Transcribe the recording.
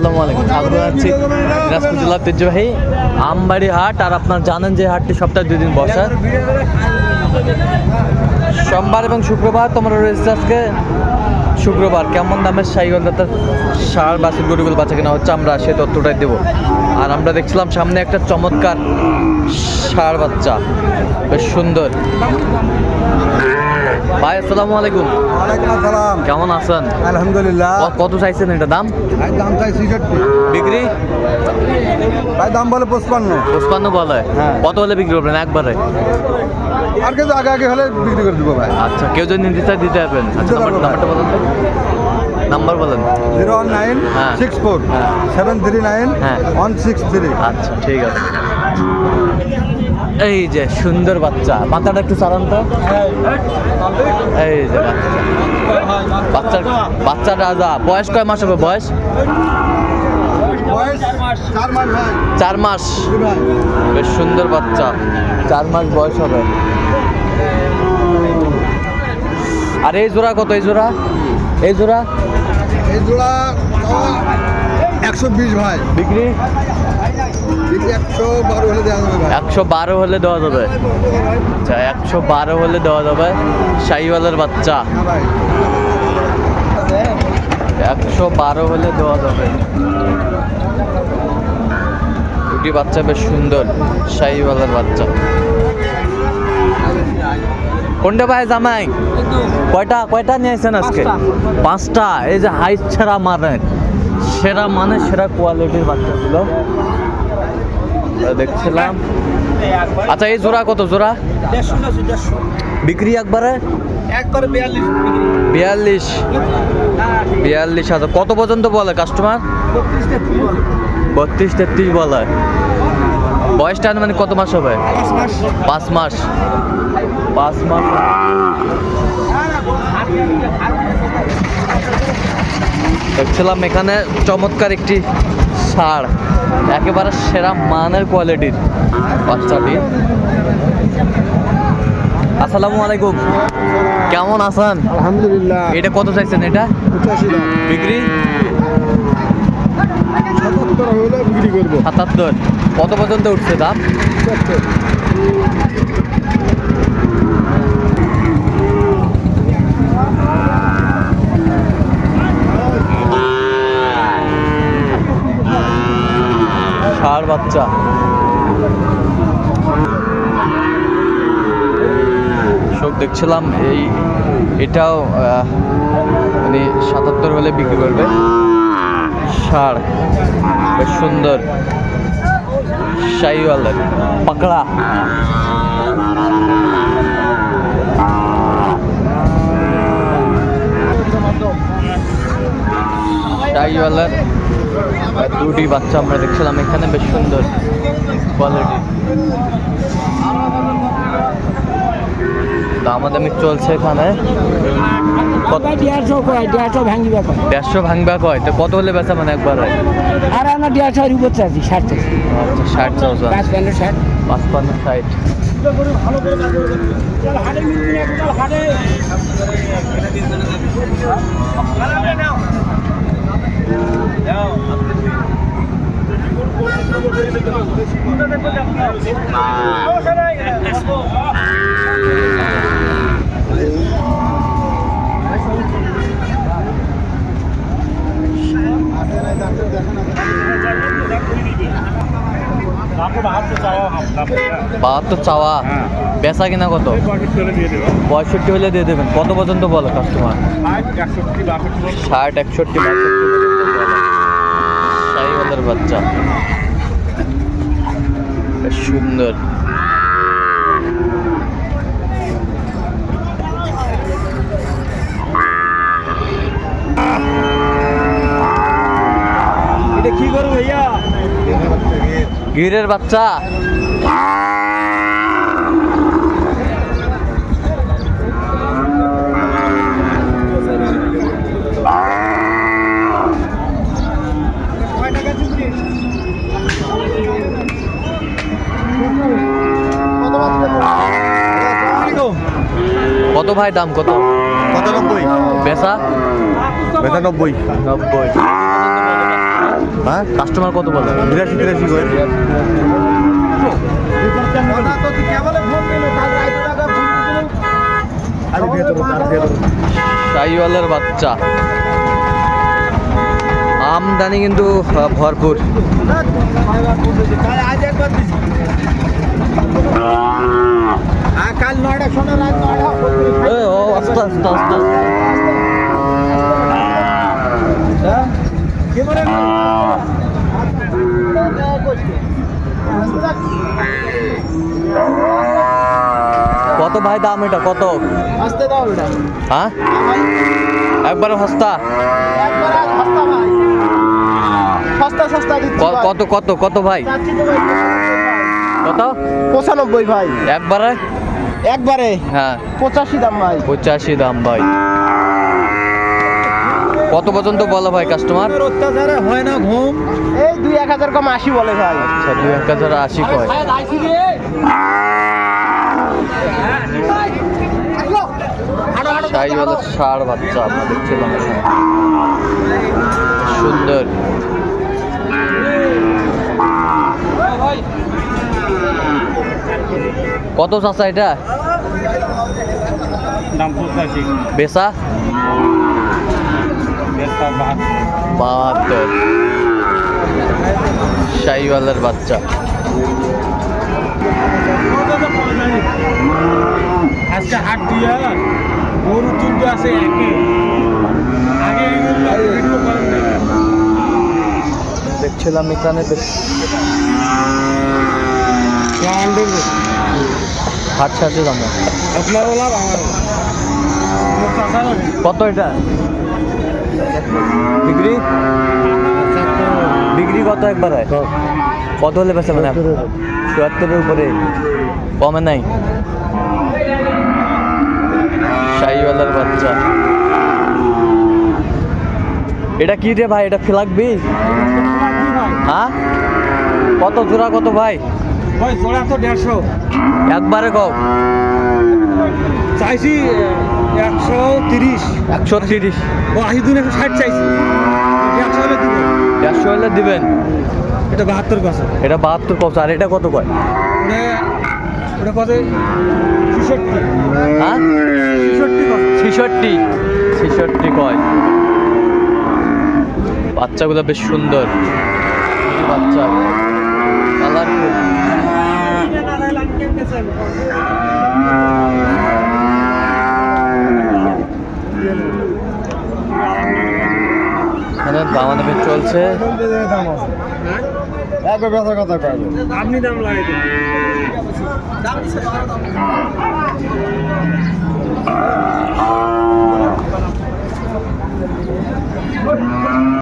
আসসালামু আলাইকুম। স্বাগত জানাচ্ছি দিনাজপুর জেলা ঐতিহ্যবাহী আমবাড়ি হাট। আর আপনার জানেন যে হাটটি সপ্তাহে দুই দিন বসে। সোমবার এবং শুক্রবার তোমরা রয়েছে আজকে। শুক্রবার কেমন দামের সাইগন্ধার সার বাসের গরুগুলো বাচ্চা কেনা হচ্ছে আমরা সে তথ্যটাই দেবো। আর আমরা দেখছিলাম সামনে একটা চমৎকার ষাঁড় বাচ্চা। বেশ সুন্দর। ভাই আসসালামু আলাইকুম। ওয়ালাইকুম আসসালাম। কেমন আছেন? আলহামদুলিল্লাহ। কত চাইছেন এটা দাম? ভাই দাম চাই ছিষট্টি। বিক্রি? ভাই দাম বলে পঁচপান্ন। পঁচপান্ন বলে? হ্যাঁ। কত হলে বিক্রি করবেন একবারে? আর কিছু আগে আগে হলে বিক্রি করে দেবো ভাই। আচ্ছা কেউ যদি নিতে চায় দিতে পারবেন। আচ্ছা নাম্বারটা বলেন। নাম্বার বলেন। জিরো ওয়ান নাইন হ্যাঁ। সিক্স ফোর হ্যাঁ। Seven three nine. One six three. আচ্ছা ঠিক আছে। এই যে সুন্দর বাচ্চা। মাথাটা একটু চালান তো। এই যে বাচ্চা। বাচ্চা রাজা। বয়স কয় মাস হবে? বয়স? চার মাস। বেশ সুন্দর বাচ্চা। চার মাস বয়স হবে। আর এই জোড়া কত? এই জোড়া? এই জোড়া? এই জোড়া একশো বিশ ভাই। বিক্রি? একশো বারো হলে দেওয়া যাবে আচ্ছা একশো বারো হলে দেওয়া যাবে শাহিওয়ালের বাচ্চা। হ্যাঁ একশো বারো হলে দেওয়া যাবে। দুটি বাচ্চা বেশ সুন্দর শাহিওয়ালের বাচ্চা। কোনটা ভাই জামাই? কয়টা কয়টা নিয়ে আসছেন আজকে? পাঁচটা। এই যে হাইট ছাড়া মানের সেরা মানে সেরা কোয়ালিটির বাচ্চাগুলো। দেখছিলাম। আচ্ছা এই জোড়া কত জোড়া? বিক্রি একবারে? বিয়াল্লিশ। বিয়াল্লিশ হাজার। কত পর্যন্ত বলে কাস্টমার বত্রিশ তেত্রিশ বলে। বয়সটা মানে কত মাস হবে? পাঁচ মাস। পাঁচ মাস। দেখছিলাম এখানে চমৎকার একটি সার একেবারে সেরা মানের কোয়ালিটির বাচ্চাটি। আসসালামু আলাইকুম। কেমন আছেন? আলহামদুলিল্লাহ। এটা কত চাইছেন এটা? বিক্রি? সাতাত্তর হলে বিক্রি করব। সাতাত্তর। কত পর্যন্ত উঠছে দাম? ষাঁড় বাচ্চা। শোক দেখছিলাম এই এটাও মানে সাতাত্তর হলে বিক্রি করবে। ষাঁড়, বেশ সুন্দর। শাহিওয়ালের পাকড়া। শাহিওয়ালের দুটি বাচ্চা আমরা দেখছিলাম এখানে বেশ সুন্দর কোয়ালিটি দামাদামি চলছে এখানে। কত দেড়শো কয় দেড়শো ভাঙি ব্যাপার দেড়শো ভাঙবা কয়? তো কত হলে বেচা মানে একবারে আর আমরা দেড়শো এর উপর চাচ্ছি ষাট চাচ্ছি আচ্ছা ষাট পাঁচ পনেরো ষাট। পাঁচপান্ন ষাট। বাহাত্তর চাওয়া। বেচা কিনা কত? পঁয়ষট্টি হলে দিয়ে দেবেন। কত পর্যন্ত বলো কাস্টমার ষাট, একষট্টি, বাষট্টি। শাহিওয়ালের বাচ্চা। সুন্দর। এটা কি করব ভাইয়া? গিরের বাচ্চা। কত ভাই দাম কত? পঁচানব্বই বেচা? পঁচানব্বই নব্বই হ্যাঁ কাস্টমার কত বলে? বিরাশি তিরাশি করে। সাইওয়ালের বাচ্চা। আমদানি কিন্তু ভরপুর। কাল নয়টা শোনো রাত। কত ভাই দাম এটা? কত? আসতে দাও এটা। হ্যাঁ? একবারে সস্তা। সস্তা সস্তা দিচ্ছি কত কত কত ভাই? কত? পঁচানব্বই ভাই। একবারে? একবারে? হ্যাঁ। পঁচাশি দাম ভাই। পঁচাশি দাম ভাই। কত পর্যন্ত বলো ভাই কাস্টমার অত্যাচারে হয় না ঘুম? এই দুই এক হাজার কম আশি বলে ভাই। আচ্ছা দুই এক হাজার আশি কয়? সাই হলো ষাড় বাচ্চা আমরা দেখছিলাম সুন্দর। কত চাচা এটা? দাম পঁচাশি। বেচা? বাহাত্তর। শাহিওয়ালের বাচ্চা। আজকে হাট দিয়া গরু তুলতে আছে একে। আগে এগুলো ভিডিও করেন না দেখছিলাম এখানে বেশ- হাট সাথে দাম। আপনারও লাভ আমার কত এটা? ডিগ্রি? ডিগ্রি কত একবার? হয় কত হলে বেছে মানে? চুয়াত্তরের উপরে। কমে নাই। শাহিওয়ালার বাচ্চা। এটা কি রে ভাই? এটা ফিলাকবি হ্যাঁ? কত জোড়া কত ভাই? ভাই জোড়া তো দেড়শো। একবারে কও। চাইছি একশো তিরিশ। একশো তিরিশ। ও আশি দিন একশো ষাট চাইছি। একশো হলে দিবে দেড়শো হলে দিবেন? এটা বাহাত্তর কথা এটা বাহাত্তর কত আর এটা কত কয়? ওটা কত ছেষট্টি। হ্যাঁ? ছেষট্টি ছেষট্টি। কয়। বাচ্চাগুলো বেশ সুন্দর। বাচ্চা? কালারফুল এখানে দামাদামি চলছে। আপনি দাম লাগাই দাম